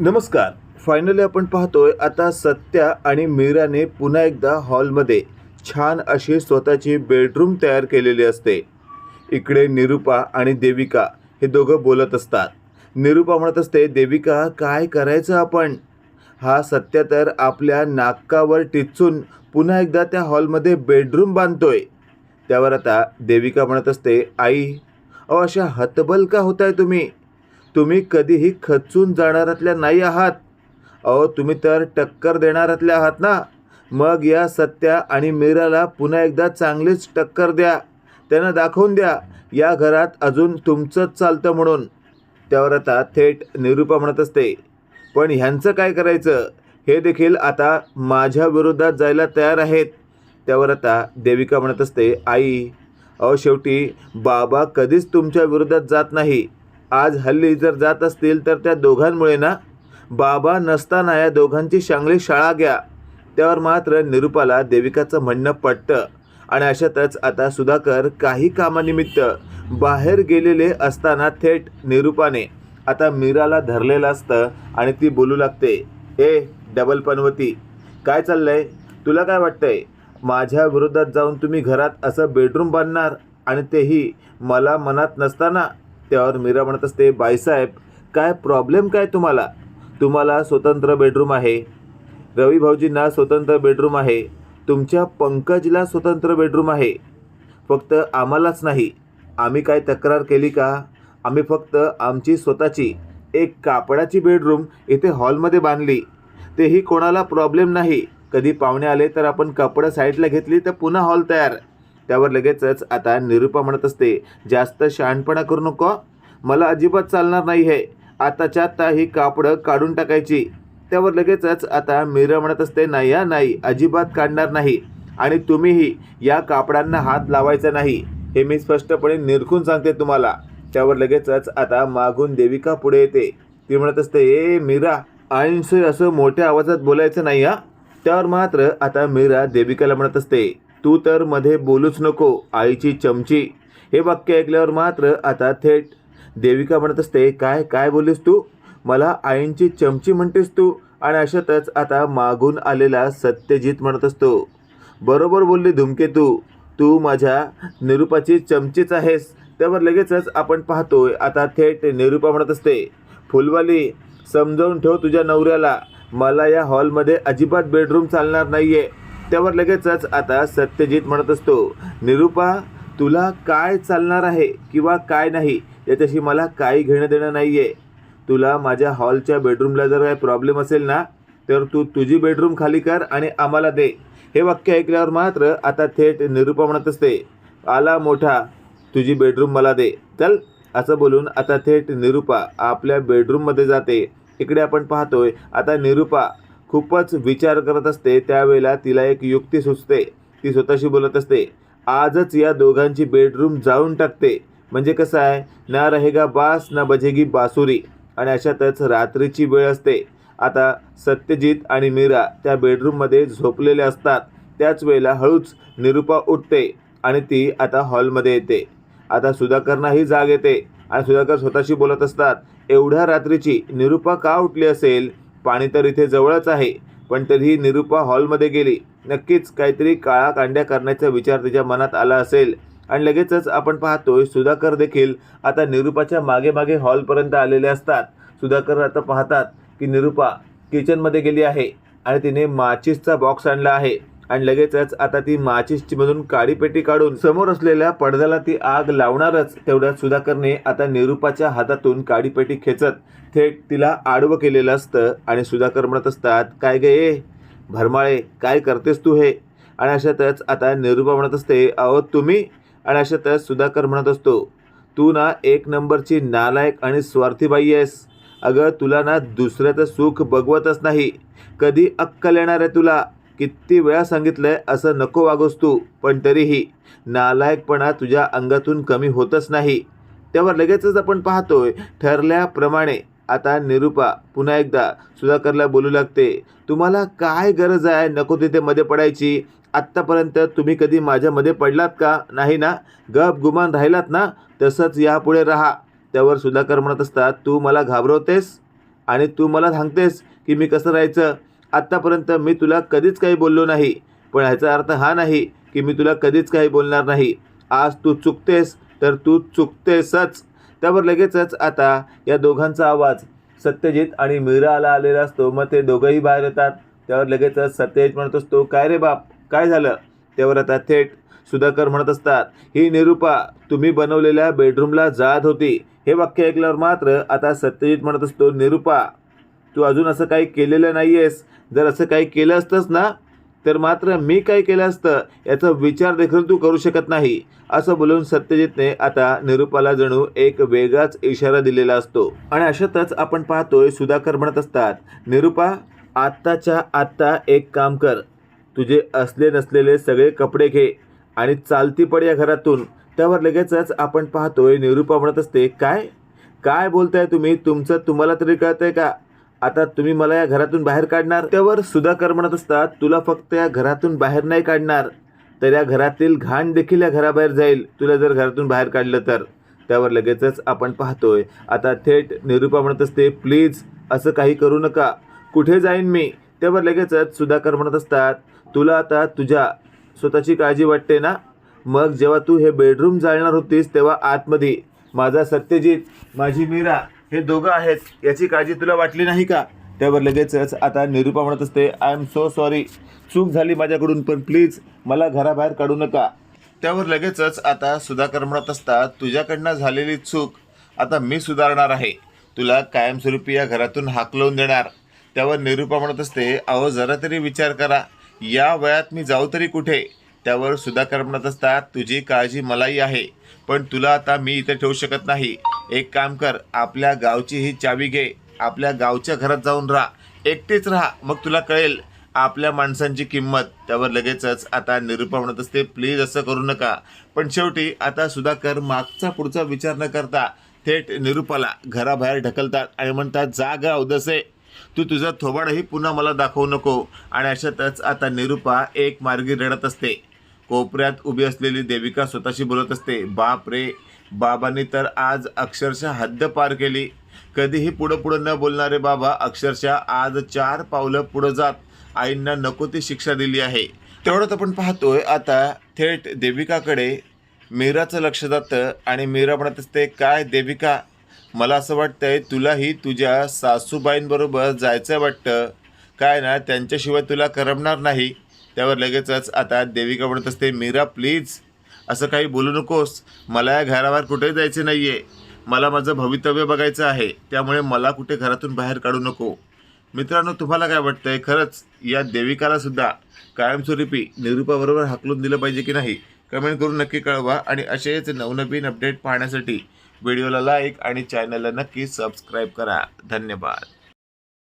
नमस्कार. फायनली आपण पाहतोय आता सत्या आणि मीराने पुन्हा एकदा हॉलमध्ये छान अशी स्वतःची बेडरूम तयार केलेली असते. इकडे निरुपा आणि देविका हे दोघं बोलत असतात. निरुपा म्हणत असते देविका काय करायचं आपण? हा सत्या तर आपल्या नाकावर टिचून पुन्हा एकदा त्या हॉलमध्ये बेडरूम बांधतोय. त्यावर आता देविका म्हणत असते आई अहो अशा हतबल का होताय तुम्ही? तुम्ही कधीही खचून जाणारातल्या नाही आहात. अहो तुम्ही तर टक्कर देणारातल्या आहात ना? मग या सत्या आणि मीराला पुन्हा एकदा चांगलीच टक्कर द्या. त्यांना दाखवून द्या. या घरात अजून तुमचंच चालतं म्हणून. त्यावर आता थेट निरूपा म्हणत असते. पण ह्यांचं काय करायचं? हे देखील आता माझ्या विरोधात जायला तयार आहेत. त्यावर आता देविका म्हणत असते आई अहो शेवटी बाबा कधीच तुमच्या विरोधात जात नाही. आज हल्ली जर जात असतील तर त्या दोघांमुळे ना बाबा नसताना या दोघांची चांगली शाळा घ्या. त्यावर मात्र निरुपाला देविकाचं म्हणणं पटतं. आणि अशातच आता सुधाकर काही कामानिमित्त बाहेर गेलेले असताना थेट निरुपाने आता मीराला धरलेलं असतं आणि ती बोलू लागते ए डबल पनवती काय चाललंय? तुला काय वाटतंय? माझ्या विरोधात जाऊन तुम्ही घरात असं बेडरूम बांधणार आणि तेही मला मनात नसताना? त्यावर मीरा म्हणत असते बाईसाहेब काय प्रॉब्लेम काय तुम्हाला? तुम्हाला स्वतंत्र बेडरूम आहे. रवी भाऊजींना स्वतंत्र बेडरूम आहे. तुमच्या पंकजला स्वतंत्र बेडरूम आहे. फक्त आम्हालाच नाही. आम्ही काय तक्रार केली का? आम्ही फक्त आमची स्वतःची एक कापडाची बेडरूम इथे हॉलमध्ये बांधली. तेही कोणाला प्रॉब्लेम नाही. कधी पाहुणे आले तर आपण कपडं साईडला घेतली तर पुन्हा हॉल तयार. त्यावर लगेचच आता निरूपा म्हणत असते जास्त शहाणपणा करू नको. मला अजिबात चालणार नाही आहे आताच्या आता ही कापडं काढून टाकायची. त्यावर लगेचच आता मीरा म्हणत असते नाही हा नाही. अजिबात काढणार नाही. आणि तुम्हीही या कापडांना हात लावायचा नाही. हे मी स्पष्टपणे निरखून सांगते तुम्हाला. त्यावर लगेचच आता मागून देविका पुढे येते. ती म्हणत असते ए मीरा आईंशी असं मोठ्या आवाजात बोलायचं नाही हा? त्यावर मात्र आता मीरा देविकाला म्हणत असते तू तर मध्ये बोलूच नको आईची चमची. हे वाक्य ऐकल्यावर मात्र आता थेट देविका म्हणत असते काय काय बोलीस तू? मला आईंची चमची म्हणतेस तू? आणि अशातच आता मागून आलेला सत्यजित म्हणत असतो बरोबर बोलली धुमके तू. तू माझ्या निरूपाची चमचीच आहेस. त्यावर लगेचच आपण पाहतोय आता थेट निरूपा म्हणत असते फुलवाली समजावून ठेव तुझ्या नवऱ्याला. मला या हॉलमध्ये अजिबात बेडरूम चालणार नाही आहे त्यावर लगेचच आता सत्यजित म्हणत असतो निरूपा तुला काय चालणार आहे किंवा काय नाही याच्याशी मला काही घेणं देणं नाही आहे तुला माझ्या हॉलच्या बेडरूमला जर काही प्रॉब्लेम असेल ना तर तू तुझी बेडरूम खाली कर आणि आम्हाला दे. हे वाक्य ऐकल्यावर मात्र आता थेट निरूपा म्हणत असते आला मोठा तुझी बेडरूम मला दे. चल असं बोलून आता थेट निरूपा आपल्या बेडरूममध्ये जाते. इकडे आपण पाहतोय आता निरूपा खूपच विचार करत असते त्यावेळेला तिला एक युक्ती सुचते. ती स्वतःशी बोलत असते आजच या दोघांची बेडरूम जाळून टाकते. म्हणजे कसं आहे? ना रहेगा बास ना बजेगी बासुरी. आणि अशातच रात्रीची वेळ असते. आता सत्यजित आणि मीरा त्या बेडरूममध्ये झोपलेले असतात. त्याच वेळेला हळूच निरूपा उठते आणि ती आता हॉलमध्ये येते. आता सुधाकरनाही जाग येते आणि सुधाकर स्वतःशी बोलत असतात एवढ्या रात्रीची निरूपा का उठली असेल? पाणी तर इथे जवळच आहे पण तरीही निरूपा हॉलमध्ये गेली. नक्कीच काहीतरी काळा कांड्या करण्याचा विचार तिच्या मनात आला असेल. आणि लगेचच आपण पाहतोय सुधाकर देखील आता निरूपाच्या मागे मागे हॉलपर्यंत आलेले असतात. सुधाकर आता पाहतात की निरूपा किचनमध्ये गेली आहे आणि तिने माचीसचा बॉक्स आणला आहे. आणि लगेचच आता ती माचिसची मधून काडी पेटी काढून समोर असलेल्या पडद्याला ती आग लावणारच तेवढ्यात सुधाकरने आता निरूपाच्या हातातून काडी पेटी खेचत थेट तिला आडवं केलेलं असतं आणि सुधाकर म्हणत असतात काय गे ए भरमाळे काय करतेस तू हे? आणि अशातच आता निरूपा म्हणत असते अहो तुम्ही? आणि अशातच सुधाकर म्हणत असतो तू ना एक नंबरची नालायक आणि स्वार्थी बाई आहेस. अगं तुला ना दुसऱ्याचं सुख बघवतच नाही. कधी अक्कल येणार आहे तुला? किती वेळा सांगितलंय असं नको वागोस तू. पण तरीही नालायकपणा तुझ्या अंगातून कमी होतच नाही. त्यावर लगेचच आपण पाहतोय ठरल्याप्रमाणे. आता निरूपा पुन्हा एकदा सुधाकरला बोलू लागते. तुम्हाला काय गरज आहे? नको तिथे मध्ये पडायची. आत्तापर्यंत तुम्ही कधी माझ्यामध्ये पडलात का? नाही ना? गप गुमान राहिलात ना? तसंच यापुढे राहा. त्यावर सुधाकर म्हणत असतात तू मला घाबरवतेस आणि तू मला सांगतेस की मी कसं राहायचं? आत्तापर्यंत मी तुला कधीच काही बोललो नाही. पण ह्याचा अर्थ हा नाही की मी तुला कधीच काही बोलणार नाही. आज तू चुकतेस तर तू चुकतेसच. त्यावर लगेचच आता या दोघांचा आवाज. सत्यजित आणि मीराला आलेला असतो मग ते दोघंही बाहेर येतात. त्यावर लगेचच सत्यजित म्हणत असतो काय रे बाप काय झालं? त्यावर आता थेट सुधाकर म्हणत असतात ही निरूपा तुम्ही बनवलेल्या बेडरूमला जात होती. हे वाक्य ऐकल्यावर मात्र आता सत्यजित म्हणत असतो निरूपा तू अजून असं काही केलेलं नाही आहेस जर असं काही केलं असतंच ना तर मात्र मी काय केलं असतं याचा विचार देखील तू करू शकत नाही. असं बोलून सत्यजितने आता निरूपाला जणू एक वेगळाच इशारा दिलेला असतो. आणि अशातच आपण पाहतोय सुधाकर म्हणत असतात निरूपा आत्ताच्या आत्ता एक काम कर. तुझे असले नसलेले सगळे कपडे घे आणि चालती पड या घरातून. त्यावर लगेचच आपण पाहतोय निरूपा म्हणत असते काय? काय बोलताय तुम्ही? तुमचं तुम्हाला तरी कळतंय का? आता तुम्ही मला या घरातून बाहेर काढणार. त्यावर सुधाकर म्हणत असतात. तुला फक्त या घरातून बाहेर नाही काढणार. तर या घरातील घाण देखील या घराबाहेर जाईल. तुला जर घरातून बाहेर काढलं तर. त्यावर लगेचच आपण पाहतोय. आता थेट निरूपा म्हणत असते प्लीज असं काही करू नका. कुठे जाईन मी? त्यावर लगेचच सुधाकर म्हणत असतात. तुला आता तुझ्या स्वतःची काळजी वाटते ना? मग जेव्हा तू हे बेडरूम जाळणार होतीस तेव्हा आतमध्ये. माझा सत्यजित माझी मीरा हे दोघं आहेत. याची काळजी तुला वाटली नाही का? त्यावर लगेचच आता निरूपा म्हणत असते आय एम सो सॉरी चूक झाली माझ्याकडून पण प्लीज मला घराबाहेर काढू नका. त्यावर लगेचच आता सुधाकर म्हणत असतात तुझ्याकडनं झालेली चूक आता मी सुधारणार आहे. तुला कायमस्वरूपी या घरातून हाकलवून देणार. त्यावर निरूपा म्हणत असते अहो जरा तरी विचार करा. या वयात मी जाऊ तरी कुठे? त्यावर सुधाकर म्हणत असतात तुझी काळजी मलाही आहे पण तुला आता मी इथे ठेवू शकत नाही. एक काम कर आपल्या गावची ही चावी घे. आपल्या गावच्या घरात जाऊन राहा. एकटेच राहा मग तुला कळेल आपल्या माणसांची किंमत. त्यावर लगेचच आता निरूपा म्हणत असते प्लीज असं करू नका. पण शेवटी आता सुधाकर मागचा पुढचा विचार न करता थेट निरूपाला घराबाहेर ढकलतात आणि म्हणतात जा ग उदसे तू तुझा थोबाडही पुन्हा मला दाखवू नको. आणि अशातच आता निरूपा एक मार्गी रडत असते. कोपऱ्यात उभी असलेली देविका स्वतःशी बोलत असते बाप रे बाबांनी तर आज अक्षरशः हद्द पार केली. कधीही पुढं पुढं न बोलणारे बाबा अक्षरशः आज चार पावलं पुढं जात आईंना नको ती शिक्षा दिली आहे. तेवढंच आपण पाहतोय आता थेट देविकाकडे मीराचं लक्ष जातं आणि मीरा म्हणत असते काय देविका मला असं वाटतंय तुलाही तुझ्या सासूबाईंबरोबर जायचं वाटतं. काय ना त्यांच्याशिवाय तुला करमणार नाही. त्यावर लगेचच आता देविका म्हणत असते मीरा प्लीज असं काही बोलू नकोस. मला या घराबाहेर कुठेही जायचं नाही आहे मला माझं भवितव्य बघायचं आहे. त्यामुळे मला कुठे घरातून बाहेर काढू नको. मित्रांनो तुम्हाला काय वाटतंय? खरंच या देविकाला सुद्धा कायमस्वरूपी निरूपाबरोबर हाकलून दिलं पाहिजे की नाही? कमेंट करून नक्की कळवा आणि असेच नवनवीन अपडेट पाहण्यासाठी व्हिडिओला लाईक आणि चॅनलला नक्की सबस्क्राईब करा. धन्यवाद.